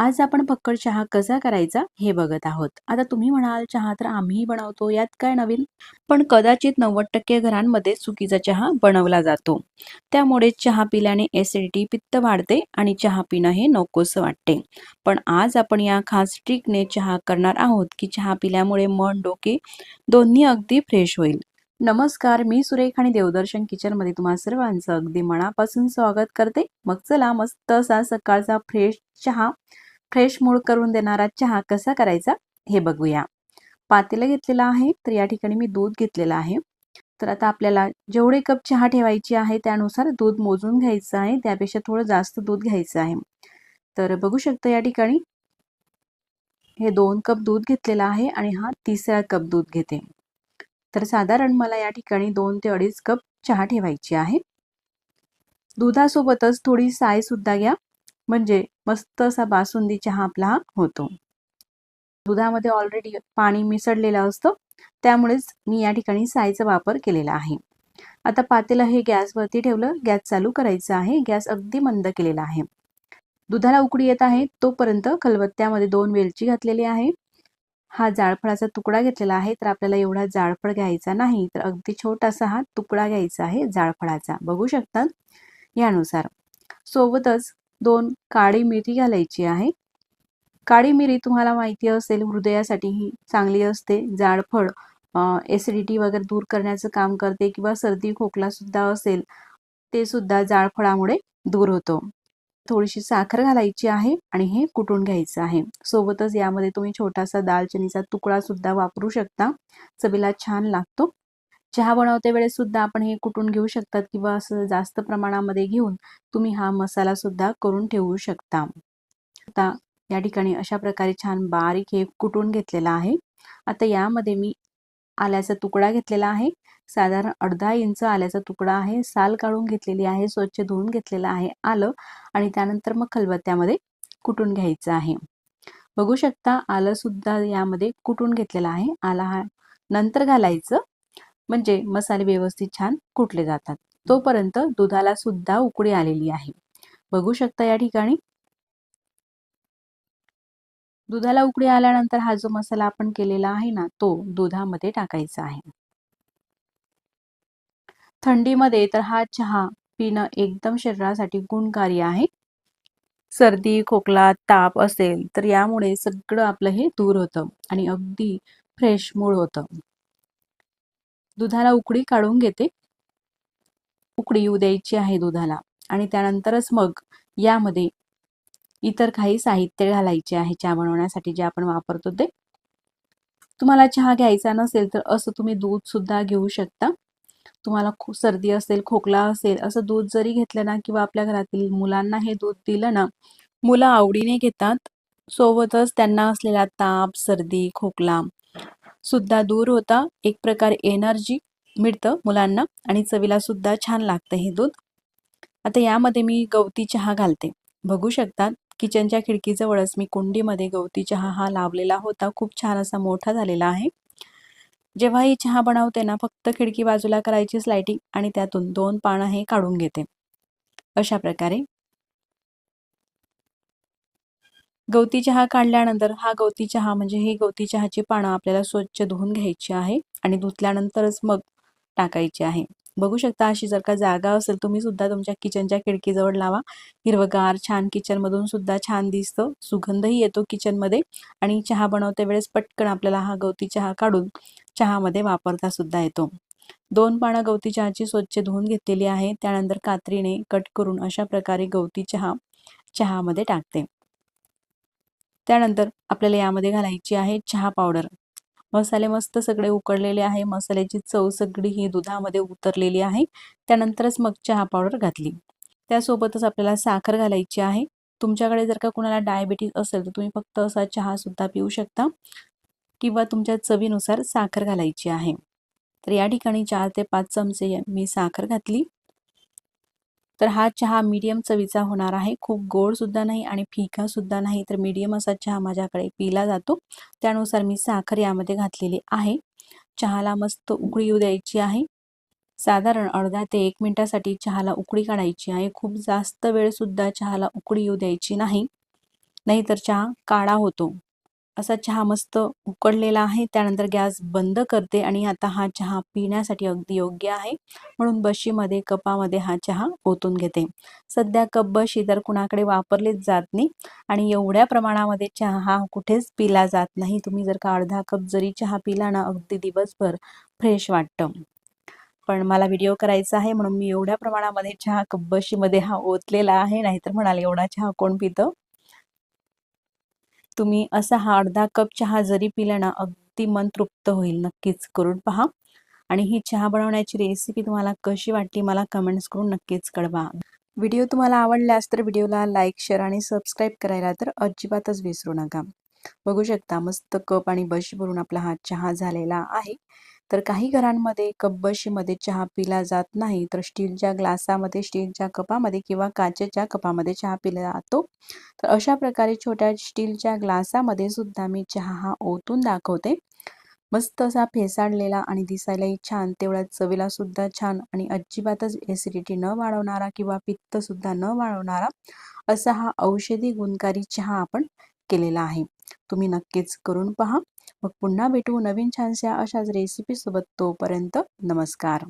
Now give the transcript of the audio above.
आज आपण पक्कड चहा कसा करायचा हे बघत आहोत. आता तुम्ही म्हणाल चहा तर आम्हीही बनवतो यात काय नवीन? पण कदाचित नव्वद टक्के घरांमध्ये चुकीचा चहा बनवला जातो. त्यामुळे चहा पिल्याने ॲसिडिटी पित्त वाढते आणि चहा पिणं हे नकोसं वाटते. पण आज आपण या खास ट्रिकने चहा करणार आहोत की चहा पिल्यामुळे मन डोके दोन्ही अगदी फ्रेश होईल. नमस्कार मी सुरेख आणि देवदर्शन किचनमध्ये तुम्हा सर्वांचं अगदी मनापासून स्वागत करते. मग चला मस्त असा सकाळचा फ्रेश चहा फ्रेश मूळ करून देणारा चहा कसा करायचा हे बघूया. पातेलं घेतलेलं आहे तर या ठिकाणी मी दूध घेतलेलं आहे. तर आता आपल्याला जेवढे कप चहा ठेवायची आहे त्यानुसार दूध मोजून घ्यायचं आहे त्यापेक्षा थोडं जास्त दूध घ्यायचं आहे. तर बघू शकता या ठिकाणी हे दोन कप दूध घेतलेलं आहे आणि हा तिसरा कप दूध घेते. तर साधारण मला या ठिकाणी दोन ते अडीच कप चहा ठेवायची आहे. दुधासोबतच थोडी साय सुद्धा घ्या. म्हणजे मस्त असा बासुंदी चहा आपला होतो. दुधामध्ये ऑलरेडी पाणी मिसळलेलं असतं. त्यामुळेच मी या ठिकाणी सायचा वापर केलेला आहे. आता पातेलं हे गॅसवरती ठेवलं गॅस चालू करायचं आहे गॅस अगदी मंद केलेला आहे. दुधाला उकडी येत आहे तोपर्यंत खलबत्त्यामध्ये दोन वेलची घातलेली आहे. हा जाळफळाचा तुकडा घेतलेला आहे तर आपल्याला एवढा जाळफळ घ्यायचा नाही तर अगदी छोटासा हा तुकडा घ्यायचा आहे जाळफळाचा बघू शकतात? यानुसार. सोबतच दोन काळी मिरी घालायची आहे. काळी मिरी तुम्हाला माहिती असेल हृदयासाठी ही चांगली असते. जाळफळ एसिडिटी वगैरे दूर करण्याचं काम करते किंवा सर्दी खोकला सुद्धा असेल ते सुद्धा जाळफळामुळे दूर होतो. थोडीशी साखर घालायची आहे आणि हे कुटून घ्यायचं आहे. सोबतच यामध्ये तुम्ही छोटासा दालचिनीचा तुकडा सुद्धा वापरू शकता. चवीला छान लागतो. चहा बनवते वेळेस सुद्धा आपण हे कुटून घेऊ शकतात किंवा असं जास्त प्रमाणामध्ये घेऊन तुम्ही हा मसाला सुद्धा करून ठेवू शकता. आता या ठिकाणी अशा प्रकारे छान बारीक हे कुटून घेतलेला आहे. आता यामध्ये मी आल्याचा तुकडा घेतलेला आहे. साधारण अर्धा इंच आल्याचा तुकडा आहे. साल काढून घेतलेली आहे. स्वच्छ धुवून घेतलेला आहे. आलं आणि त्यानंतर मग खलबत्त्यामध्ये कुटून घ्यायचं आहे. बघू शकता आलं सुद्धा यामध्ये कुटून घेतलेलं आहे. आला हा नंतर घालायचं. म्हणजे मसाले व्यवस्थित छान कुटले जातात. तोपर्यंत दुधाला सुद्धा उकळी आलेली आहे. बघू शकता या ठिकाणी. दुधाला उकळी आल्यानंतर हा जो मसाला आपण केलेला आहे ना तो दुधामध्ये टाकायचा आहे. थंडीमध्ये तर हा चहा पिणं एकदम शरीरासाठी गुणकारी आहे. सर्दी खोकला ताप असेल तर यामुळे सगळं आपलं हे दूर होतं आणि अगदी फ्रेश मूळ होतं. दुधाला उकळी काढून घेते. उकडी येऊ द्यायची आहे दुधाला. आणि त्यानंतरच मग यामध्ये इतर काही साहित्य घालायचे आहे चहा बनवण्यासाठी जे आपण वापरतो ते. तुम्हाला चहा घ्यायचा नसेल तर असं तुम्ही दूध सुद्धा घेऊ शकता. तुम्हाला खूप सर्दी असेल खोकला असेल असं दूध जरी घेतलं ना किंवा आपल्या घरातील मुलांना हे दूध दिलं ना मुलं आवडीने घेतात. सोबतच त्यांना असलेला ताप सर्दी खोकला सुद्धा दूर होता. एक प्रकारे एनर्जी मिळतं मुलांना आणि चवीला सुद्धा छान लागतं हे दूध. आता यामध्ये मी गवती चहा घालते. बघू शकतात किचनच्या खिडकीजवळच मी कुंडीमध्ये गवती चहा हा लावलेला होता. खूप छान असा मोठा झालेला आहे. जेव्हा ही चहा बनवते ना फक्त खिडकी बाजूला करायची स्लायटिंग आणि त्यातून दोन पानं हे काढून घेते. अशा प्रकारे गवती चहा काढल्यानंतर हा गवती चहा म्हणजे ही गवती चहाची पानं आपल्याला स्वच्छ धुवून घ्यायची आहे आणि धुतल्यानंतरच मग टाकायची आहे. बघू शकता अशी जर का जागा असेल तुम्ही सुद्धा तुमच्या किचनच्या खिडकीजवळ लावा. हिरवगार छान किचनमधून सुद्धा छान दिसतं. सुगंधही येतो किचनमध्ये आणि चहा बनवते वेळेस पटकन आपल्याला हा गवती चहा काढून चहामध्ये वापरता सुद्धा येतो. दोन पानं गवती चहाची स्वच्छ धुवून घेतलेली आहे. त्यानंतर कात्रीने कट करून अशा प्रकारे गवती चहा चहामध्ये टाकते. त्यानंतर आपल्याला यामध्ये घालायची आहे चहा पावडर. मसाले मस्त सगळे उकडलेले आहे. मसाल्याची चव सगळी ही दुधामध्ये उतरलेली आहे. त्यानंतरच मग चहा पावडर घातली. त्यासोबतच आपल्याला साखर घालायची आहे. तुमच्याकडे जर का कुणाला डायबिटीज असेल तर तुम्ही फक्त असा चहा सुद्धा पिऊ शकता किंवा तुमच्या चवीनुसार साखर घालायची आहे. तर या ठिकाणी चार ते पाच चमचे मी साखर घातली. तर हा चहा मीडियम चवीचा होणार आहे. खूप गोड सुद्धा नाही आणि फिका सुद्धा नाही. तर मीडियम असा चहा माझ्याकडे पिला जातो. त्यानुसार मी साखर यामध्ये घातलेली आहे. चहाला मस्त उकळी येऊ द्यायची आहे. साधारण अर्धा ते एक मिनिटासाठी चहाला उकळी काढायची आहे. खूप जास्त वेळ सुद्धा चहाला उकळी येऊ द्यायची नाही. नाहीतर चहा काळा होतो. असा चहा मस्त उकडलेला आहे. त्यानंतर गॅस बंद करते आणि आता हा चहा पिण्यासाठी अगदी योग्य आहे. म्हणून बशीमध्ये कपामध्ये हा चहा ओतून घेते. सध्या कप बशी तर कुणाकडे वापरलेच जात नाही आणि एवढ्या प्रमाणामध्ये चहा हा कुठेच पिला जात नाही. तुम्ही जर का अर्धा कप जरी चहा पिला ना अगदी दिवसभर फ्रेश वाटतं. पण मला व्हिडिओ करायचा आहे म्हणून मी एवढ्या प्रमाणामध्ये चहा कप बशीमध्ये हा ओतलेला आहे. नाहीतर म्हणाल एवढा चहा कोण पितं? तुम्ही असा हा अर्धा कप चहा जरी पिला ना अगदी मन तृप्त होईल नक्कीच. करून पहा. आणि ही चहा बनवण्याची रेसिपी तुम्हाला कशी वाटली मला कमेंट्स करून नक्कीच कळवा. व्हिडिओ तुम्हाला आवडल्यास तर व्हिडिओला लाईक शेअर आणि सबस्क्राईब करायला तर अजिबातच विसरू नका. बघू शकता मस्त कप आणि बशी भरून आपला हा चहा झालेला आहे. तर काही घरांमध्ये कप बशीमध्ये चहा पिला जात नाही तर स्टीलच्या ग्लासामध्ये स्टीलच्या कपामध्ये किंवा काचेच्या कपामध्ये चहा पिला जातो. तर अशा प्रकारे छोट्या स्टीलच्या ग्लासामध्ये सुद्धा मी चहा हा ओतून दाखवते. मस्त असा फेसाळलेला आणि दिसायलाही छान तेवढ्या चवीला सुद्धा छान आणि अजिबातच एसिडिटी न वाढवणारा किंवा पित्त सुद्धा न वाढवणारा असा हा औषधी गुणकारी चहा आपण केलेला आहे. तुम्ही नक्कीच करून पहा. मग पुन्हा भेटू नवीन छानशा अशाच रेसिपीसोबत तोपर्यंत नमस्कार.